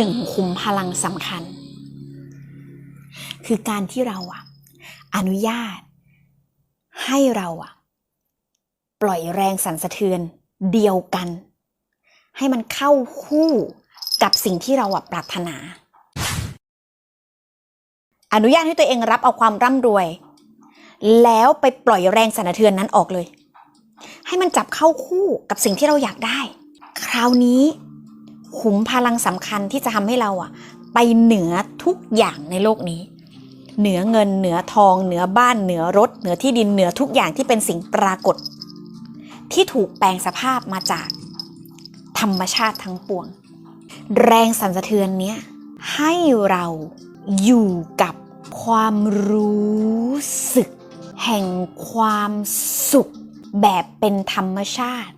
หนึ่งขุมพลังสำคัญ คือการที่เราอะอนุญาต ให้เราอะปล่อยแรงสั่นสะเทือนเดียวกัน ให้มันเข้าคู่กับสิ่งที่เราอะปรารถนา อนุญาตให้ตัวเองรับเอาความร่ำรวย แล้วไปปล่อยแรงสั่นสะเทือนนั้นออกเลย ให้มันจับเข้าคู่กับสิ่งที่เราอยากได้ คราวนี้ ขุมพลังสำคัญที่จะทำให้เราอะไปเหนือทุกอย่างในโลกนี้ เหนือเงินเหนือทอง เหนือบ้านเหนือรถ เหนือที่ดินเหนือทุกอย่างที่เป็นสิ่งปรากฏ ที่ถูกแปลงสภาพมาจาก ธรรมชาติทั้งปวง แรงสั่นสะเทือนเนี้ยให้เราอยู่กับความรู้สึก แห่งความสุขแบบเป็นธรรมชาติ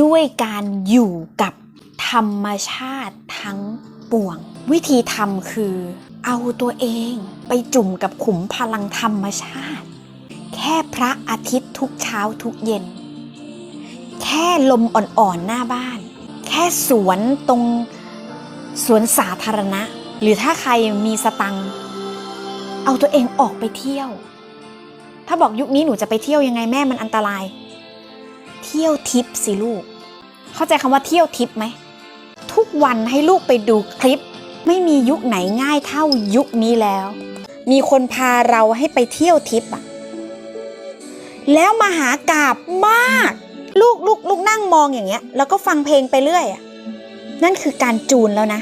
ด้วยการอยู่กับ ธรรมชาติทั้งปวง วิธีทำคือ เอาตัวเองไปจุ่มกับขุมพลังธรรมชาติ แค่พระอาทิตย์ทุกเช้าทุกเย็น แค่ลมอ่อนๆหน้าบ้าน แค่สวนตรงสวนสาธารณะ หรือถ้าใครมีสตังเอาตัวเองออกไปเที่ยว ถ้าบอกยุคนี้หนูจะไปเที่ยวยังไงแม่มันอันตราย เที่ยวทิปสิลูก เข้าใจคำว่าเที่ยวทิปไหม ทุกวันให้ลูกไปดูคลิป ไม่มียุคไหนง่ายเท่ายุคนี้แล้ว มีคนพาเราให้ไปเที่ยวทิปอะแล้วมาหากาบมาก ลูกลูกลูกนั่งมองอย่างเงี้ย แล้วก็ฟังเพลงไปเรื่อยอะนั่นคือการจูนแล้วนะ